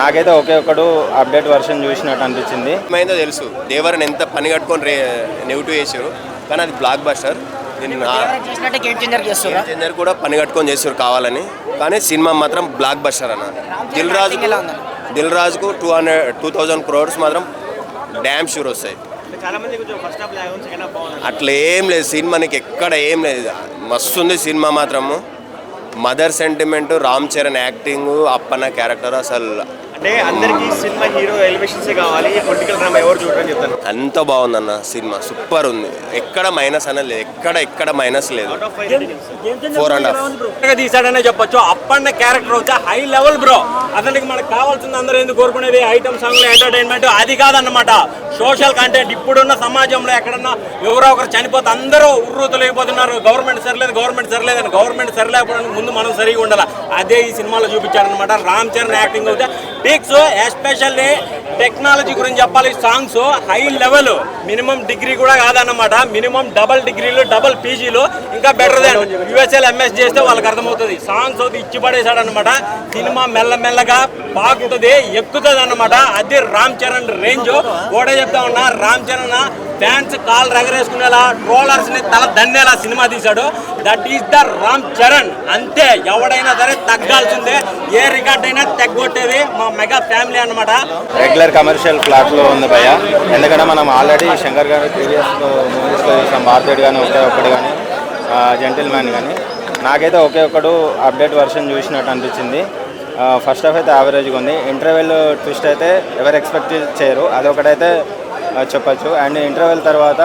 నాకైతే ఒకే ఒక్కడు update version చూసినట్టు అనిపించింది. ఏమైందో తెలుసు. దేవరని ఎంత పని కట్టుకొని రే నెగిటివ్ చేసారు కానీ అది బ్లాక్ బస్టర్ దీన్ని చేంజర్ కూడా పని కట్టుకొని చేస్తారు కావాలని. కానీ సినిమా మాత్రం బ్లాక్ బస్టర్ అన్న. దిల్ రాజు? దిల్ రాజుకు two hundred two thousand crores మాత్రం డ్యామ్ షూర్ వస్తాయి. అట్లా ఏం లేదు. సినిమా నీకు ఎక్కడ ఏం లేదు. మస్తు ఉంది సినిమా మాత్రము. Mother sentiment Ram Charan acting Appanna character అసలు అంటే అందరికి సినిమా హీరో ఎలివేషన్స్ కావాలి. పొలిటికల్ డ్రామా ఎవరు చూడని చెప్తాను అంత బాగుందన్న సినిమా. సూపర్ ఉంది. ఎక్కడ మైనస్ అనేది లేదు. ఎక్కడ ఎక్కడ మైనస్ లేదు. ఫోర్ అండ్ హాఫ్ తీసాడనే చెప్పొచ్చు. అప్పన్న క్యారెక్టర్ వచ్చి హై లెవెల్ బ్రో. అతనికి మనకు కావాల్సింది అందరూ ఎందుకు కోరుకునేది? ఐటమ్ సాంగ్ ఎంటర్టైన్మెంట్ అది కాదన్నమాట. సోషల్ కంటెంట్ ఇప్పుడున్న సమాజంలో ఎక్కడన్నా ఎవరో ఒకరు చనిపోతే అందరూ ఉర్రూతులు అయిపోతున్నారు. గవర్నమెంట్ సరిలేదు గవర్నమెంట్ సరిలేదు అని. గవర్నమెంట్ సరిలేకపోవడానికి ముందు మనం సరిగా ఉండాలి? అదే ఈ సినిమాలో చూపించారనమాట రామ్ చరణ్ యాక్టింగ్ అయితే పిక్స్ ఎస్పెషల్లీ టెక్నాలజీ గురించి చెప్పాలి. Songs high level minimum degree కూడా కాదన్నమాట. మినిమం డబల్ డిగ్రీలు డబల్ పీజీలు ఇంకా బెటర్ దాన్ యుఎస్ఎల్ ఎంఎస్ చేస్తే వాళ్ళకి అర్థమవుతుంది. సాంగ్స్ అయితే ఇచ్చి పడేశాడనమాట సినిమా మెల్లమెల్లగా బాగుంటుంది ఎక్కుతుంది అనమాట అది రామ్ చరణ్ రేంజ్. కూడా చెప్తా ఉన్నా రామ్ చరణ్ ఫ్యాన్స్ కాల్ రగరేసుకునేలా ట్రోలర్స్ని తల దండేలా సినిమా తీశాడు. That is the Ram Charan అంతే ఎవడైనా సరే తగ్గాల్సిందే. ఏ రికార్డ్ అయినా తగ్గొట్టేది మా మెగా ఫ్యామిలీ అన్నమాట. రెగ్యులర్ కమర్షియల్ ఫ్లాట్లో ఉంది భయ ఎందుకంటే మనం ఆల్రెడీ శంకర్ గారు ప్రీవియస్ మూవీస్లో చూసాం. భారతీయుడు కానీ ఒకే ఒక్కడు కానీ జెంటిల్ మ్యాన్ కానీ నాకైతే ఒకే ఒక్కడు అప్డేట్ వర్షన్ చూసినట్టు అనిపించింది. ఫస్ట్ హాఫ్ అయితే యావరేజ్గా ఉంది. ఇంటర్వెల్ ట్విస్ట్ అయితే ఎవరు ఎక్స్పెక్ట్ చేయరు. అదొకటైతే చెప్పచ్చు. అండ్ ఇంటర్వెల్ తర్వాత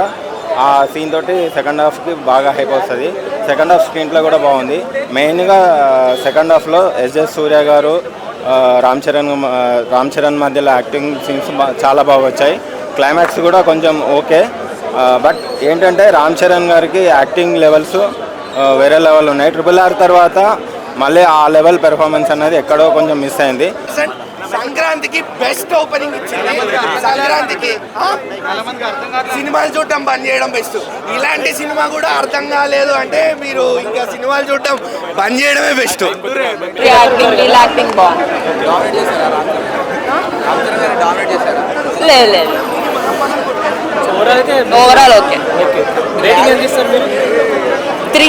ఆ సీన్ తోటి సెకండ్ హాఫ్కి బాగా హైప్ వస్తుంది. సెకండ్ హాఫ్ స్క్రీన్లో కూడా బాగుంది. మెయిన్గా సెకండ్ హాఫ్లో ఎస్ఎస్ సూర్య గారు రామ్ చరణ్ రామ్ చరణ్ మధ్యలో యాక్టింగ్ సీన్స్ చాలా బాగా వచ్చాయి. క్లైమాక్స్ కూడా కొంచెం ఓకే. బట్ ఏంటంటే రామ్ చరణ్ గారికి యాక్టింగ్ లెవెల్స్ వేరే లెవెల్ ఉన్నాయి. ట్రిపుల్ ఆర్ తర్వాత మళ్ళీ ఆ లెవెల్ పెర్ఫార్మెన్స్ అనేది ఎక్కడో కొంచెం మిస్ అయింది. సంక్రాంతికి బెస్ట్ ఓపెనింగ్ ఇచ్చింది. సంక్రాంతికి? సినిమాలు చూడటం బంద్ చేయడం బెస్ట్ ఇలాంటి సినిమా కూడా అర్థం కాలేదు అంటే మీరు ఇంకా సినిమాలు చూడటం బంద్ చేయడమే బెస్ట్ లేదు లేదు. Overall okay. త్రీ